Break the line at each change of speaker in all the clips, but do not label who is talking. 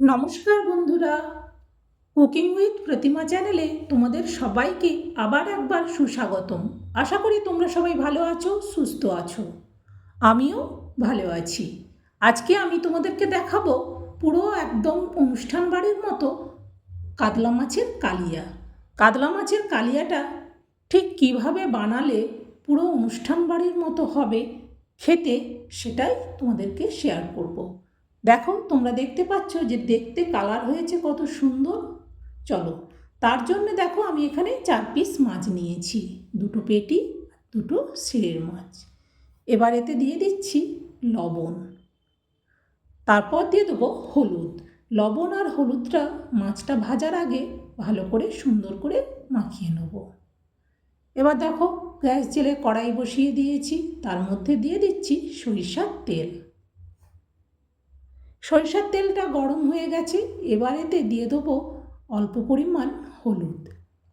নমস্কার বন্ধুরা। Cooking with প্রতিমা চ্যানেলে তোমাদের সবাইকে আবার একবার সুস্বাগতম। আশা করি তোমরা সবাই ভালো আছো, সুস্থ আছো। আমিও ভালো আছি। আজকে আমি তোমাদেরকে দেখাবো পুরো একদম অনুষ্ঠান বাড়ির মতো কাতলা মাছের কালিয়া। কাতলা মাছের কালিয়াটা ঠিক কীভাবে বানালে পুরো অনুষ্ঠান বাড়ির মতো হবে খেতে সেটাই তোমাদেরকে শেয়ার করব। দেখো, তোমরা দেখতে পাচ্ছ যে দেখতে কালার হয়েছে কত সুন্দর। চলো, তার জন্য দেখো আমি এখানে চার পিস মাছ নিয়েছি, দুটো পেটি দুটো শিরের মাছ। এবার এতে দিয়ে দিচ্ছি লবণ। তারপর দিয়ে দেবো হলুদ। লবণ আর হলুদটা মাছটা ভাজার আগে ভালো করে সুন্দর করে মাখিয়ে নেব। এবার দেখো, গ্যাস জেলে কড়াই বসিয়ে দিয়েছি, তার মধ্যে দিয়ে দিচ্ছি সরিষার তেল। সরিষার তেলটা গরম হয়ে গেছে, এবার এতে দিয়ে দেবো অল্প পরিমাণ হলুদ।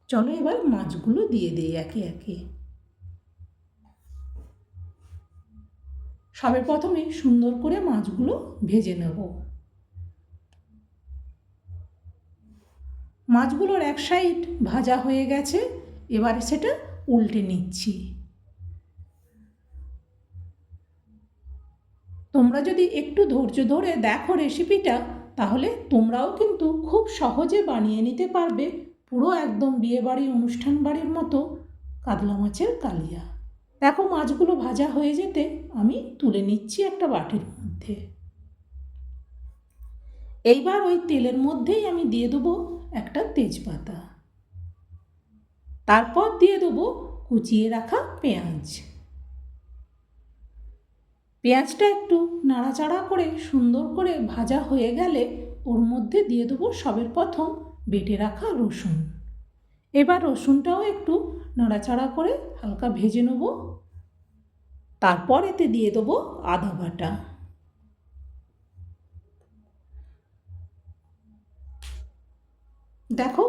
চলো এবার মাছগুলো দিয়ে দিই একে একে। সবে প্রথমে সুন্দর করে মাছগুলো ভেজে নেব। মাছগুলোর এক সাইড ভাজা হয়ে গেছে, এবারে সেটা উল্টে নিচ্ছি। তোমরা যদি একটু ধৈর্য ধরে দেখো রেসিপিটা তাহলে তোমরাও কিন্তু খুব সহজে বানিয়ে নিতে পারবে পুরো একদম বিয়েবাড়ি অনুষ্ঠান বাড়ির মতো কাতলা মাছের কালিয়া। দেখো মাছগুলো ভাজা হয়ে যেতে আমি তুলে নিচ্ছি একটা বাটির মধ্যে। এইবার ওই তেলের মধ্যেই আমি দিয়ে দেবো একটা তেজপাতা। তারপর দিয়ে দেবো কুচিয়ে রাখা পেঁয়াজ। পেঁয়াজটা একটু নাড়াচাড়া করে সুন্দর করে ভাজা হয়ে গেলে ওর মধ্যে দিয়ে দেবো সবের প্রথম বেটে রাখা রসুন। এবার রসুনটাও একটু নাড়াচাড়া করে হালকা ভেজে নেব। তারপর এতে দিয়ে দেবো আদা বাটা। দেখো,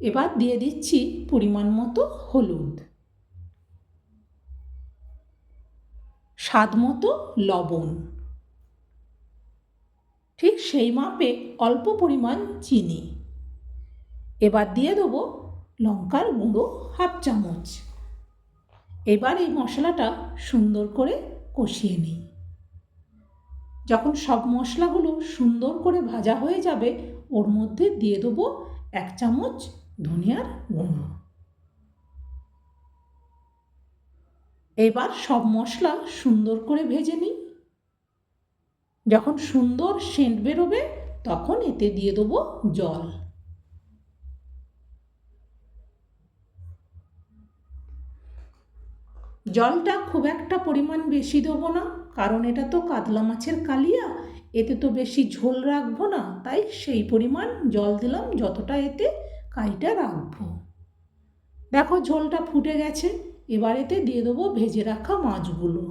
এবার দিয়ে দিচ্ছি পরিমাণ মতো হলুদ। স্বাদ মতো লবণ। ঠিক সেই মাপে অল্প পরিমাণ চিনি। এবার দিয়ে দেবো লঙ্কার গুঁড়ো হাফ চামচ। এবার এই মশলাটা সুন্দর করে কষিয়ে নিই। যখন সব মশলাগুলো সুন্দর করে ভাজা হয়ে যাবে, ওর মধ্যে দিয়ে দেবো এক চামচ ধনিয়ার গুঁড়ো। এবার সব মশলা সুন্দর করে ভেজে নিই। যখন সুন্দর সেন্ট বেরোবে, তখন এতে দিয়ে দেবো জল। জলটা খুব একটা পরিমাণ বেশি দেবো না, কারণ এটা তো কাতলা মাছের কালিয়া, এতে তো বেশি ঝোল রাখব না, তাই সেই পরিমাণ জল দিলাম, যতটা এতে কাইটা রাখব। দেখো ঝোলটা ফুটে গেছে। এবার এতে দিয়ে দেবো ভেজে রাখা মাছগুলো।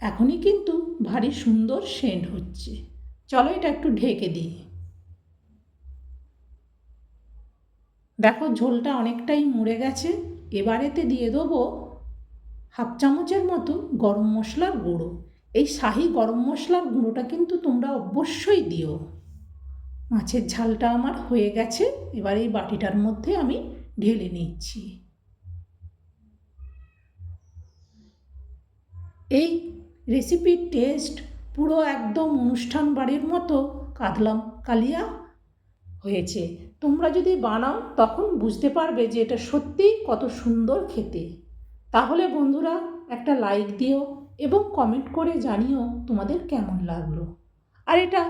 এখনই কিন্তু ভারী সুন্দর সেন্ট হচ্ছে। চলো এটা একটু ঢেকে দিই। দেখো ঝোলটা অনেকটাই মরে গেছে। এবারেতে দিয়ে দেবো হাফ চামচের মতো গরম মশলার গুঁড়ো। এই শাহি গরম মশলার গুঁড়োটা কিন্তু তোমরা অবশ্যই দিও। মাছের ঝালটা আমার হয়ে গেছে, এবার এই বাটিটার মধ্যে আমি ঢেলে নিচ্ছি। এই রেসিপির টেস্ট পুরো একদম অনুষ্ঠান বাড়ির মতো কাতলাম কালিয়া হয়েছে। তোমরা যদি বানাও, তখন বুঝতে পারবে যে এটা সত্যিই কত সুন্দর খেতে। তাহলে বন্ধুরা, একটা লাইক দিও এবং কমেন্ট করে জানিও তোমাদের কেমন লাগল। আর এটা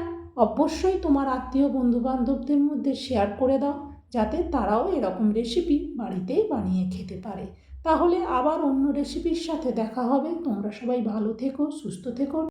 অবশ্যই তোমার আত্মীয় বন্ধুবান্ধবদের মধ্যে শেয়ার করে দাও, যাতে তারাও এরকম রেসিপি বাড়িতেই বানিয়ে খেতে পারে। তাহলে আবার অন্য রেসিপির সাথে দেখা হবে। তোমরা সবাই ভালো থেকো, সুস্থ থেকো।